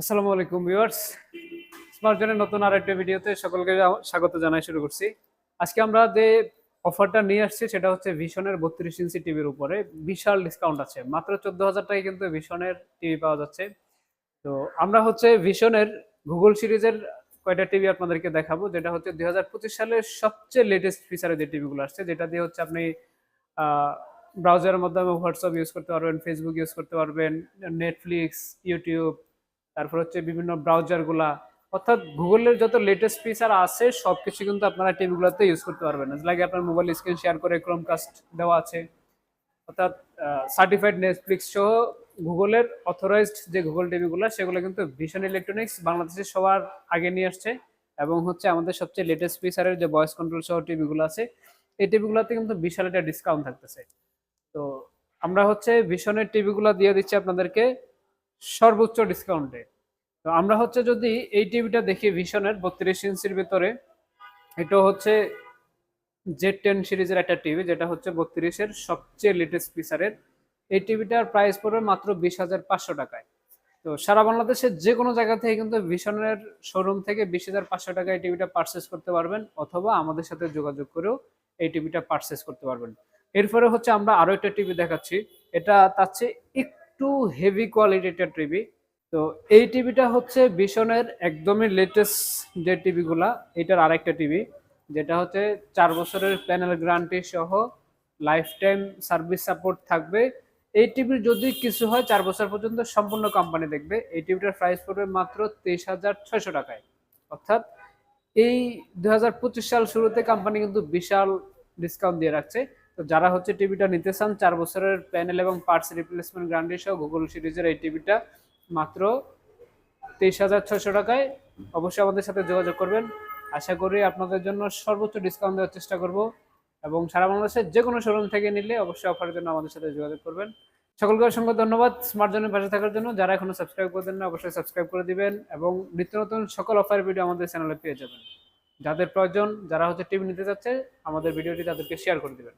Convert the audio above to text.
আসসালামু আলাইকুম viewers. Smart জনের নতুন আর একটা ভিডিওতে সকলকে স্বাগত জানাই শুরু করছি। আজকে আমরা যে অফারটা নিয়ে আসছি সেটা হচ্ছে ভিশনের বত্রিশ ইঞ্চি টিভির উপরে। বিশাল ডিসকাউন্ট আছে। মাত্র চোদ্দ হাজার টাকায় কিন্তু ভিশনের টিভি পাওয়া যাচ্ছে। তো আমরা হচ্ছে ভিশনের গুগল সিরিজের কয়টা টিভি আপনাদেরকে দেখাবো, যেটা হচ্ছে দুই হাজার পঁচিশ সালের সবচেয়ে লেটেস্ট ফিচারে যে টিভিগুলো আসছে, যেটা দিয়ে হচ্ছে আপনি ব্রাউজারের মাধ্যমে হোয়াটসঅ্যাপ ইউজ করতে পারবেন ফেসবুক ইউজ করতে পারবেন নেটফ্লিক্স ইউটিউব তারপর হচ্ছে বিভিন্ন ব্রাউজারগুলা অর্থাৎ গুগলের যত লেটেস্ট ফিচার আছে সব কিছু কিন্তু আপনারা টিভিগুলোতে ইউজ করতে পারবেন। লাগে আপনার মোবাইল স্ক্রিন শেয়ার করে ক্রোমকাস্ট দেওয়া আছে। অর্থাৎ সার্টিফাইড নেটফ্লিক্স সহ গুগলের অথরাইজড যে গুগল টিভিগুলো সেগুলো কিন্তু ভিশন ইলেকট্রনিক্স বাংলাদেশে সবার আগে নিয়ে আসছে। এবং হচ্ছে আমাদের সবচেয়ে লেটেস্ট ফিচারের যে ভয়েস কন্ট্রোল সহ টিভিগুলো আছে, এই টিভিগুলোতে কিন্তু বিশাল একটা ডিসকাউন্ট থাকতেছে। তো আমরা হচ্ছে ভিশনের টিভিগুলো দিয়ে দিচ্ছি আপনাদেরকে। সর্বোচ্চ ডিসকাউন্টে তো আমরা হচ্ছে যদি এই টিভিটা দেখি ভিশনের বত্রিশ ইঞ্চির ভিতরে এটা হচ্ছে জেড টেন সিরিজের একটা টিভি যেটা হচ্ছে বত্রিশের সবচেয়ে লেটেস্ট ফিচারের এই টিভিটার প্রাইস পড়বে মাত্র বিশ হাজার পাঁচশো টাকায়। তো সারা বাংলাদেশের যে কোনো জায়গা থেকে কিন্তু ভিশনের শোরুম থেকে বিশ হাজার পাঁচশো টাকায় এই টিভিটা পারচেস করতে পারবেন, অথবা আমাদের সাথে যোগাযোগ করেও এই টিভিটা পারচেস করতে পারবেন। এরপরে হচ্ছে আমরা আরও একটা টিভি দেখাচ্ছি। এটা তার চেয়ে একটু হেভি কোয়ালিটির টিভি তো এই টিভিটা হচ্ছে ভিশনের একদমই লেটেস্ট যে টিভিগুলা এটার আরেকটা টিভি যেটা হচ্ছে চার বছরের প্যানেল গ্যারান্টি সহ লাইফ টাইম সার্ভিস সাপোর্ট থাকবে। এই টিভির যদি কিছু হয়, চার বছর পর্যন্ত সম্পূর্ণ কোম্পানি দেখবে। এই টিভিটার প্রাইস পড়বে মাত্র তেইশ হাজার ছয়শো টাকায়। অর্থাৎ এই দু হাজার পঁচিশ সাল শুরুতে কোম্পানি কিন্তু বিশাল ডিসকাউন্ট দিয়ে রাখছে। তো যারা হচ্ছে টিভিটা নিতে চান, চার বছরের প্যানেল এবং পার্টস রিপ্লেসমেন্ট গ্যারান্টি সহ গুগল সিরিজের এই টিভিটা মাত্র তেইশ হাজার ছশো টাকায় অবশ্যই আমাদের সাথে যোগাযোগ করবেন। আশা করি আপনাদের জন্য সর্বোচ্চ ডিসকাউন্ট দেওয়ার চেষ্টা করব এবং সারা বাংলাদেশের যে কোনো শোরুম থেকে নিলে অবশ্যই অফারের জন্য আমাদের সাথে যোগাযোগ করবেন। সকলকে অসংখ্য ধন্যবাদ স্মার্ট জনের পাশে থাকার জন্য। যারা এখনও সাবস্ক্রাইব করতেন না, অবশ্যই সাবস্ক্রাইব করে দিবেন এবং নিত্য নতুন সকল অফারের ভিডিও আমাদের চ্যানেলে পেয়ে যাবেন। যাদের প্রয়োজন, যারা হচ্ছে টিভি নিতে চাচ্ছে, আমাদের ভিডিওটি তাদেরকে শেয়ার করে দিবেন।